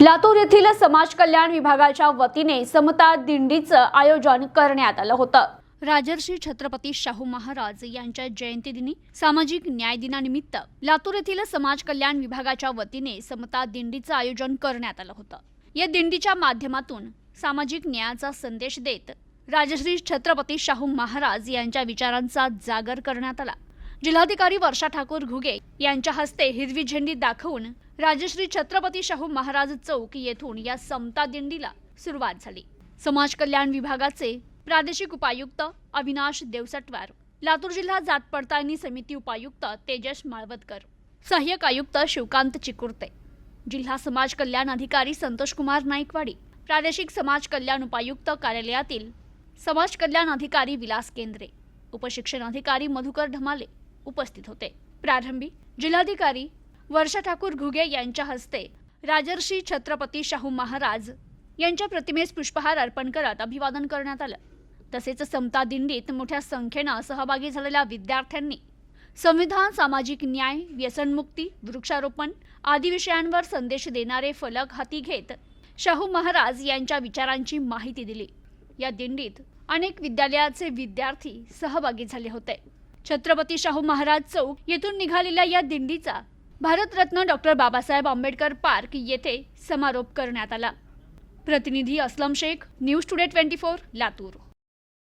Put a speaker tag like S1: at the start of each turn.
S1: लातूर येथील समाज कल्याण विभागाच्या वतीने समता दिंडीचं आयोजन करण्यात आलं होतं. राजर्षी छत्रपती शाहू महाराज यांच्या जयंतीदिनी सामाजिक न्याय दिनानिमित्त लातूर येथील समाज कल्याण विभागाच्या वतीने समता दिंडीचं आयोजन करण्यात आलं होतं. या दिंडीच्या माध्यमातून सामाजिक न्यायाचा संदेश देत राजश्री छत्रपती शाहू महाराज यांच्या विचारांचा जागर करण्यात आला. जिल्हाधिकारी वर्षा ठाकूर घुगे यांच्या हस्ते हिरवी झेंडी दाखवून राजश्री छत्रपती शाहू महाराज चौक येथून या समता दिंडीला सुरुवात झाली. समाज कल्याण विभागाचे प्रादेशिक उपायुक्त अविनाश देवसटवार लातूर जिल्हा जात पडताळणी समिती उपायुक्त तेजस माळवतकर सहाय्यक आयुक्त शिवकांत चिकुर्ते जिल्हा समाज कल्याण अधिकारी संतोषकुमार नाईकवाडी प्रादेशिक समाज कल्याण उपायुक्त कार्यालयातील समाज कल्याण अधिकारी विलास केंद्रे उपशिक्षण अधिकारी मधुकर ढमाले उपस्थित होते. प्रारंभी जिल्हाधिकारी वर्षा ठाकूर घुगे यांच्या हस्ते राजर्षी छत्रपती शाहू महाराज यांच्या प्रतिमेस पुष्पहार अर्पण करत अभिवादन करण्यात आलं. तसेच समता दिंडीत मोठ्या संख्येनं सहभागी झालेल्या विद्यार्थ्यांनी संविधान सामाजिक न्याय व्यसनमुक्ती वृक्षारोपण आदी विषयांवर संदेश देणारे फलक हाती घेत शाहू महाराज यांच्या विचारांची माहिती दिली. या दिंडीत अनेक विद्यालयाचे विद्यार्थी सहभागी झाले होते. छत्रपती शाहू महाराज चौक येथून निघालेल्या या दिंडीचा भारतरत्न डॉक्टर बाबासाहेब आंबेडकर पार्क येथे समारोप करण्यात आला. प्रतिनिधी Aslam Shaikh news today twenty four Latur.